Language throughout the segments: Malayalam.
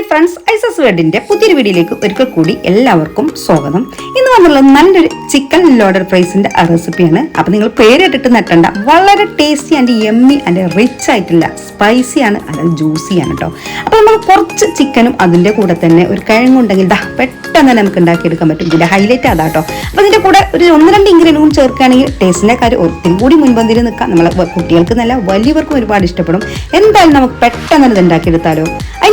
ഹായ് ഫ്രണ്ട്സ് ഐസസ് വേർഡിന്റെ പുതിയൊരു വീഡിയോയിലേക്ക് ഒരിക്കൽ കൂടി എല്ലാവർക്കും സ്വാഗതം. ഇന്ന് വന്നുള്ള നല്ലൊരു ചിക്കൻ ലോഡർ ഫ്രൈസിന്റെ റെസിപ്പിയാണ് അപ്പൊ നിങ്ങൾ പേരിട്ടിട്ട് നട്ടണ്ട. വളരെ tasty and yummy and rich ആയിട്ടുള്ള സ്പൈസി ആണ് അതായത് ജ്യൂസിയാണ് കേട്ടോ അപ്പോൾ നമ്മൾ കുറച്ച് ചിക്കനും അതിന്റെ കൂടെ തന്നെ ഒരു കിഴങ്ങുണ്ടെങ്കിൽ ദാ പെട്ടെന്ന് തന്നെ നമുക്ക് ഉണ്ടാക്കിയെടുക്കാൻ പറ്റും. ഇതിന്റെ ഹൈലൈറ്റ് അതാ കേട്ടോ അപ്പോൾ ഇതിന്റെ കൂടെ ഒരു ഒന്ന് രണ്ട് ഇൻഗ്രീഡിയൻ കൂടി ചേർക്കുകയാണെങ്കിൽ ടേസ്റ്റിന്റെ കാര്യം ഒത്തിരി കൂടി മുൻപന്തിയിൽ നിൽക്കാം. നമ്മളെ കുട്ടികൾക്ക് നല്ല വലിയവർക്കും ഒരുപാട് ഇഷ്ടപ്പെടും. എന്തായാലും നമുക്ക് പെട്ടെന്ന് തന്നെ ഇത് ഉണ്ടാക്കിയെടുത്താലോ.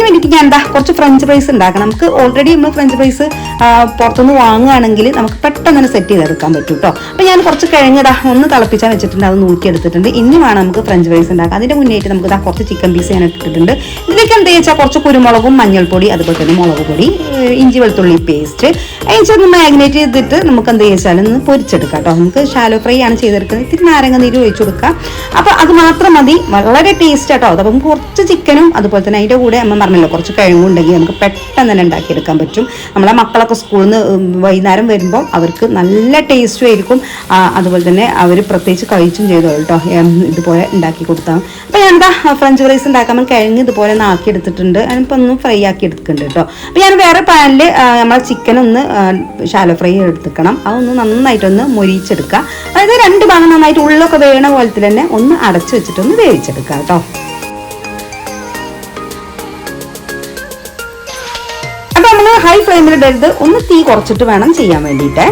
വേണ്ടിയിട്ട് ഞാൻ എന്താ കുറച്ച് ഫ്രഞ്ച് ഫ്രൈസ് ഉണ്ടാക്കണം. നമുക്ക് ഓൾറെഡി നമ്മൾ ഫ്രഞ്ച് ഫ്രൈസ് പുറത്തുനിന്ന് വാങ്ങുകയാണെങ്കിൽ നമുക്ക് പെട്ടെന്ന് തന്നെ സെറ്റ് ചെയ്തെടുക്കാൻ പറ്റും കേട്ടോ അപ്പോൾ ഞാൻ കുറച്ച് കിഴങ്ങിടാ ഒന്ന് തിളപ്പിച്ചാൽ വെച്ചിട്ടുണ്ട്. അത് നൂറ്റിയെടുത്തിട്ടുണ്ട് ഇനി വേണം നമുക്ക് ഫ്രഞ്ച് ഫ്രൈസ് ഉണ്ടാക്കാം അതിന്റെ മുന്നേറ്റ് നമുക്ക് ഇതാ കുറച്ച് ചിക്കൻ പീസ് ഞാൻ ഇട്ടിട്ടുണ്ട്. ഇതിലേക്ക് എന്താ വെച്ചാൽ കുറച്ച് കുരുമുളകും മഞ്ഞൾപ്പൊടി അതുപോലെ തന്നെ മുളക് പൊടി ഇഞ്ചി വെളുത്തുള്ളി പേസ്റ്റ് അതിന് ഒന്ന് മാഗ്നേറ്റ് ചെയ്തിട്ട് നമുക്ക് എന്താ വെച്ചാൽ ഒന്ന് പൊരിച്ചെടുക്കാം കേട്ടോ നമുക്ക് ഷാലോ ഫ്രൈ ആണ് ചെയ്തെടുക്കുന്നത്. ഇത്തിരി നാരങ്ങ നീര് ഒഴിച്ചു കൊടുക്കുക അപ്പോൾ അത് മാത്രം മതി. വളരെ ടേസ്റ്റ് കേട്ടോ അപ്പം കുറച്ച് ചിക്കനും അതുപോലെ തന്നെ അതിന്റെ കൂടെ അമ്മ പറഞ്ഞല്ലോ കുറച്ച് കിഴങ്ങുണ്ടെങ്കിൽ നമുക്ക് പെട്ടെന്ന് തന്നെ ഉണ്ടാക്കിയെടുക്കാൻ പറ്റും. നമ്മളെ മക്കളൊക്കെ സ്കൂളിൽ നിന്ന് വൈകുന്നേരം വരുമ്പോൾ അവർക്ക് നല്ല ടേസ്റ്റും ആയിരിക്കും. അതുപോലെ തന്നെ അവർ പ്രത്യേകിച്ച് കഴിച്ചും ചെയ്തോളൂ കേട്ടോ. ഇതുപോലെ ഉണ്ടാക്കി കൊടുത്താൽ. അപ്പോൾ ഞാൻ എന്താ ഫ്രഞ്ച് ഫ്രൈസ് ഉണ്ടാക്കാൻ കിഴങ്ങ് ഇതുപോലെ ഒന്ന് ആക്കി എടുത്തിട്ടുണ്ട്. അതിനിപ്പോൾ ഒന്ന് ഫ്രൈ ആക്കി എടുക്കുന്നുണ്ട് കേട്ടോ. അപ്പോൾ ഞാൻ വേറെ പാനിൽ നമ്മളെ ചിക്കൻ ഒന്ന് ഷാലോ ഫ്രൈ എടുത്തിക്കണം. അതൊന്ന് നന്നായിട്ടൊന്ന് മൊരിച്ചെടുക്കുക. അതായത് രണ്ട് ഭാഗം നന്നായിട്ട് ഉള്ളൊക്കെ വേണ പോലത്തിൽ തന്നെ ഒന്ന് അടച്ചു വെച്ചിട്ടൊന്ന് വേവിച്ചെടുക്കുക കേട്ടോ. ഫ്ലെയിമിൽ ഇടരുത്. ഒന്ന് തീ കുറച്ചിട്ട് വേണം ചെയ്യാൻ വേണ്ടിയിട്ട്.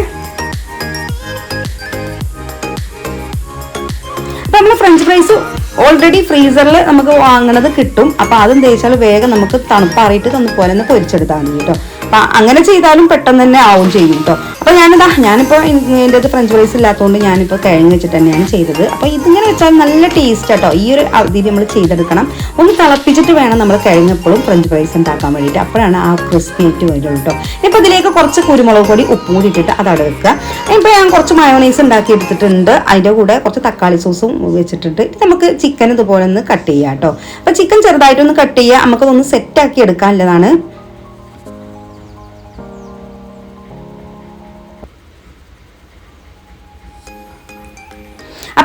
അപ്പൊ നമ്മൾ ഫ്രഞ്ച് ഫ്രൈസ് ഓൾറെഡി ഫ്രീസറിൽ നമുക്ക് വാങ്ങണത് കിട്ടും. അപ്പൊ അതെന്താ വെച്ചാൽ വേഗം നമുക്ക് തണുപ്പാറിയിട്ട് തന്നു പോലെ ഒന്ന് പൊരിച്ചെടുത്താൽ മതി കേട്ടോ. അപ്പൊ അങ്ങനെ ചെയ്താലും പെട്ടെന്ന് തന്നെ ആവും ചെയ്യും കേട്ടോ അപ്പൊ ഞാനിതാ ഞാനിപ്പോ എന്റെ അത് ഫ്രഞ്ച് ഫ്രൈസ് ഇല്ലാത്തതുകൊണ്ട് ഞാനിപ്പോ കിഴങ്ങ് വെച്ചിട്ട് തന്നെയാണ് ചെയ്തത്. അപ്പൊ ഇതിങ്ങനെ വെച്ചാൽ നല്ല ടേസ്റ്റ് കേട്ടോ ഈ ഒരു രീതിയിൽ നമ്മൾ ചെയ്തെടുക്കണം. ഒന്ന് തിളപ്പിച്ചിട്ട് വേണം നമ്മൾ കിഴങ്ങ് ഫ്രഞ്ച് ഫ്രൈസ് ഉണ്ടാക്കാൻ വേണ്ടിയിട്ട്. അപ്പോഴാണ് ആ ക്രിസ്പി ആയിട്ട് വരുള്ളൂ കേട്ടോ ഇപ്പൊ ഇതിലേക്ക് കുറച്ച് കുരുമുളക് പൊടി ഉപ്പും കൂടി ഇട്ടിട്ട് അത് അവിടെ വെക്കുക. ഇപ്പൊ ഞാൻ കുറച്ച് മയോണൈസ് ഉണ്ടാക്കി എടുത്തിട്ടുണ്ട്. അതിന്റെ കൂടെ കുറച്ച് തക്കാളി സോസും വെച്ചിട്ടുണ്ട്. നമുക്ക് ചിക്കൻ ഇതുപോലെ ഒന്ന് കട്ട് ചെയ്യാം കേട്ടോ അപ്പൊ ചിക്കൻ ചെറുതായിട്ടൊന്ന് കട്ട് ചെയ്യുക നമുക്കതൊന്ന് സെറ്റ് ആക്കി എടുക്കാനുള്ളതാണ്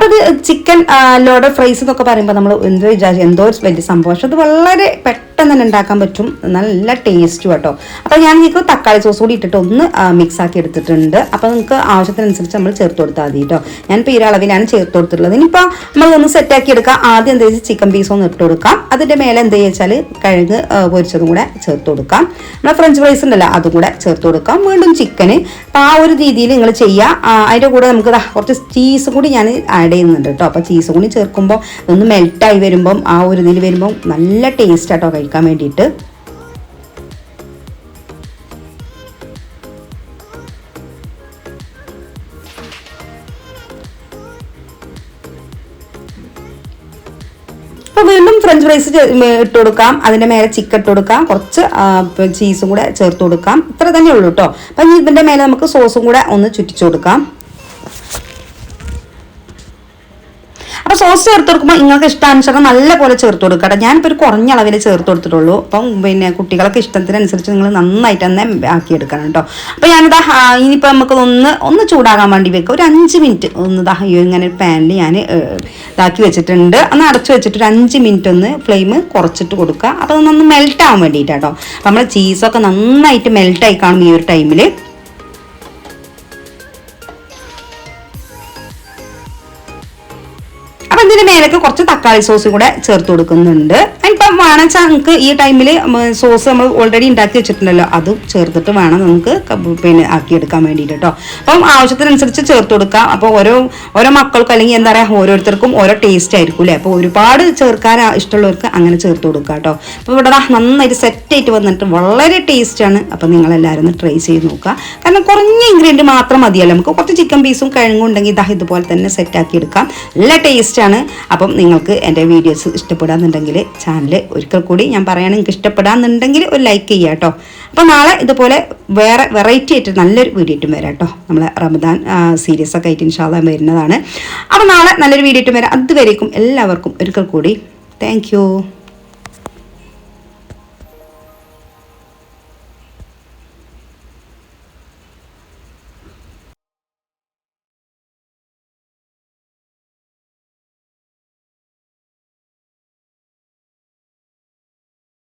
അപ്പൊ ഇത് ചിക്കൻ ലോഡ് ഫ്രൈസ് എന്നൊക്കെ പറയുമ്പോൾ നമ്മൾ എന്തോ വിചാരിച്ചു എന്തോ വലിയ സംഭവം. പക്ഷെ അത് വളരെ പെട്ടെന്ന് തന്നെ ഉണ്ടാക്കാൻ പറ്റും. നല്ല ടേസ്റ്റ് കേട്ടോ അപ്പൊ ഞാൻ നിങ്ങൾക്ക് തക്കാളി സോസ് കൂടി ഇട്ടിട്ട് ഒന്ന് മിക്സ് ആക്കി എടുത്തിട്ടുണ്ട്. അപ്പൊ നിങ്ങൾക്ക് ആവശ്യത്തിനനുസരിച്ച് നമ്മൾ ചേർത്ത് കൊടുത്താൽ മതി കേട്ടോ ഞാനിപ്പോൾ ഈ അളവിലാണ് ചേർത്ത് കൊടുത്തിട്ടുള്ളത്. ഇനിയിപ്പോൾ നമ്മൾ ഒന്ന് സെറ്റ് ആക്കി എടുക്കാം. ആദ്യം എന്താ വെച്ചാൽ ചിക്കൻ പീസ് ഒന്ന് ഇട്ട് കൊടുക്കാം. അതിന്റെ മേലെ എന്താ വെച്ചാൽ കിഴങ്ങ് പൊരിച്ചതും കൂടെ ചേർത്ത് കൊടുക്കാം. നമ്മൾ ഫ്രഞ്ച് ഫ്രൈസ് ഉണ്ടല്ലോ അതും കൂടെ ചേർത്ത് കൊടുക്കാം. വീണ്ടും ചിക്കന് അപ്പോൾ ആ ഒരു രീതിയിൽ നിങ്ങൾ ചെയ്യുക അതിന്റെ കൂടെ നമുക്ക് കുറച്ച് ചീസ് കൂടി ഞാൻ ആഡ് ചെയ്യുന്നുണ്ട് കേട്ടോ അപ്പോൾ ചീസ് കൂടി ചേർക്കുമ്പോൾ ഒന്ന് മെൽട്ടായി വരുമ്പം ആ ഒരു ഇതിൽ വരുമ്പം നല്ല ടേസ്റ്റ് ആട്ടോ കഴിക്കാൻ വേണ്ടിയിട്ട്. വീണ്ടും ഫ്രഞ്ച് ഫ്രൈസ് ഇട്ട് കൊടുക്കാം. അതിന്റെ മേലെ ചിക്കൻ ഇട്ട് കൊടുക്കാം. കുറച്ച് ചീസും കൂടെ ചേർത്ത് കൊടുക്കാം. ഇത്ര തന്നെ ഉള്ളൂ കേട്ടോ അപ്പം ഇതിന്റെ മേലെ നമുക്ക് സോസും കൂടെ ഒന്ന് ചുറ്റിച്ചു കൊടുക്കാം. അപ്പോൾ സോസ് ചേർത്ത് കൊടുക്കുമ്പോൾ നിങ്ങൾക്ക് ഇഷ്ടാനുസരണം നല്ല പോലെ ചേർത്ത് കൊടുക്കട്ടെ ഞാനിപ്പോൾ ഒരു കുറഞ്ഞ അളവിൽ ചേർത്ത് കൊടുത്തിട്ടുള്ളൂ. അപ്പം പിന്നെ കുട്ടികൾക്ക് ഇഷ്ടത്തിനനുസരിച്ച് നിങ്ങൾ നന്നായിട്ട് തന്നെ ആക്കിയെടുക്കണം കേട്ടോ. അപ്പോൾ ഞാനിതാ ഇനിയിപ്പോൾ നമുക്ക് ഒന്ന് ഒന്ന് ചൂടാകാൻ വേണ്ടി വെക്കുക ഒരു അഞ്ച് മിനിറ്റ് ഒന്ന് ദാ ഇങ്ങനെ ഒരു പാനിൽ ഞാൻ ഇതാക്കി വെച്ചിട്ടുണ്ട്. ഒന്ന് അടച്ചു വെച്ചിട്ട് ഒരു അഞ്ച് മിനിറ്റ് ഒന്ന് ഫ്ലെയിം കുറച്ചിട്ട് കൊടുക്കുക. അപ്പോൾ അതൊന്ന് മെൽറ്റ് ആവാൻ വേണ്ടിയിട്ടാട്ടോ നമ്മൾ ചീസൊക്കെ നന്നായിട്ട് മെൽറ്റായി കാണും ഈ ഒരു ടൈമിൽ അപ്പൊ ഇതിന്റെ മേലേക്ക് കുറച്ച് തക്കാളി സോസും കൂടെ ചേർത്ത് കൊടുക്കുന്നുണ്ട്. വേണമെച്ചാൽ നമുക്ക് ഈ ടൈമിൽ സോസ് നമ്മൾ ഓൾറെഡി ഉണ്ടാക്കി വെച്ചിട്ടുണ്ടല്ലോ. അതും ചേർത്തിട്ട് വേണം നമുക്ക് പിന്നെ ആക്കിയെടുക്കാൻ വേണ്ടിയിട്ട് കേട്ടോ അപ്പം ആവശ്യത്തിനനുസരിച്ച് ചേർത്ത് കൊടുക്കാം. അപ്പോൾ ഓരോ ഓരോ മക്കൾക്കും അല്ലെങ്കിൽ എന്താ പറയുക ഓരോരുത്തർക്കും ഓരോ ടേസ്റ്റ് ആയിരിക്കും അല്ലേ അപ്പോൾ ഒരുപാട് ചേർക്കാൻ ഇഷ്ടമുള്ളവർക്ക് അങ്ങനെ ചേർത്ത് കൊടുക്കുക കേട്ടോ അപ്പോൾ ഇവിടെ നന്നായിട്ട് സെറ്റ് ആയിട്ട് വന്നിട്ട് വളരെ ടേസ്റ്റാണ് അപ്പോൾ നിങ്ങളെല്ലാവരും ഒന്ന് ട്രൈ ചെയ്ത് നോക്കുക. കാരണം കുറഞ്ഞ ഇൻഗ്രീഡിയന്റ് മാത്രം മതിയല്ലോ. നമുക്ക് കുറച്ച് ചിക്കൻ പീസും കിഴങ്ങും ഉണ്ടെങ്കിൽ ഇതാ ഇതുപോലെ തന്നെ സെറ്റ് ആക്കി എടുക്കാം. നല്ല ടേസ്റ്റാണ് അപ്പം നിങ്ങൾക്ക് എന്റെ വീഡിയോസ് ഇഷ്ടപ്പെടാന്നുണ്ടെങ്കിൽ ചാനൽ ഒരിക്കൽ കൂടി ഞാൻ പറയുകയാണെങ്കിൽ നിങ്ങൾക്ക് ഇഷ്ടപ്പെടാന്നുണ്ടെങ്കിൽ ഒരു ലൈക്ക് ചെയ്യുക കേട്ടോ. അപ്പോൾ നാളെ ഇതുപോലെ വേറെ വെറൈറ്റി ആയിട്ട് നല്ലൊരു വീഡിയോ ആയിട്ടും വരാം കേട്ടോ. നമ്മളെ റമദാൻ സീരീസ് ഒക്കെ ആയിട്ട് ഇൻഷാല്ല വരുന്നതാണ്. അപ്പോൾ നാളെ നല്ലൊരു വീഡിയോ ആയിട്ടും വരാം. അതുവരേക്കും എല്ലാവർക്കും ഒരിക്കൽ കൂടി. താങ്ക്